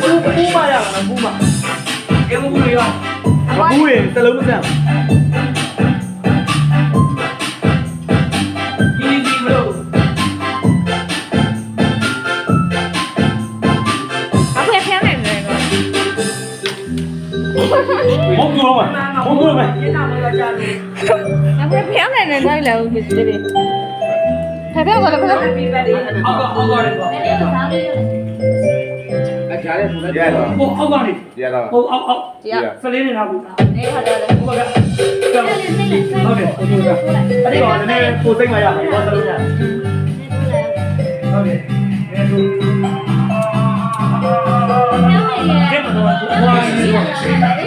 ဘူးဘူးမရလားဘူးမအဲဘူးဘူးရောဘူးရင်တလုံးမစမ်း မုန်းပြောမှာမုန်းပြောမှာအခုဖျောင်းနေနေလိုက်လာဦးဖြစ်တယ်ဖေဖေကလည်းဖေအောက်ကအောက်ကနေပေါ့အကြားလေးဆိုလိုက်ရတော့ဟိုအောက်ကနေရတော့ဟိုအောက်အောက်ဒီကစလေးနေတာဘူးနေခါတော့လေဟိုကဟုတ်တယ်ဟုတ်တယ်အဲ့ဒါကလည်းကိုစိတ်မရဘူးဘာလို့လဲဟုတ်တယ်အဲသူကဲမတော့ဘာ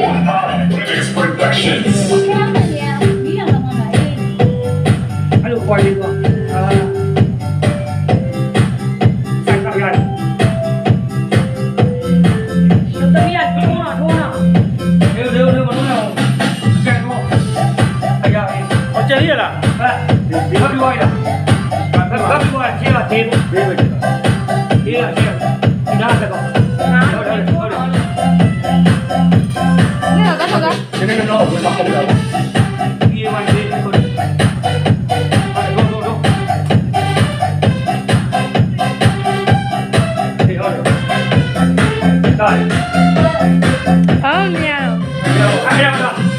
Bilang dua ya. Kata bilang dua, kira kira. Kira kira. Tidak ada kok. Tidak ada kok. Jangan kenal, bukan kau dah. Iya masih. Oh no.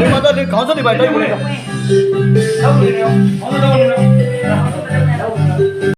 우리 마다들 가운데 말다 이번에.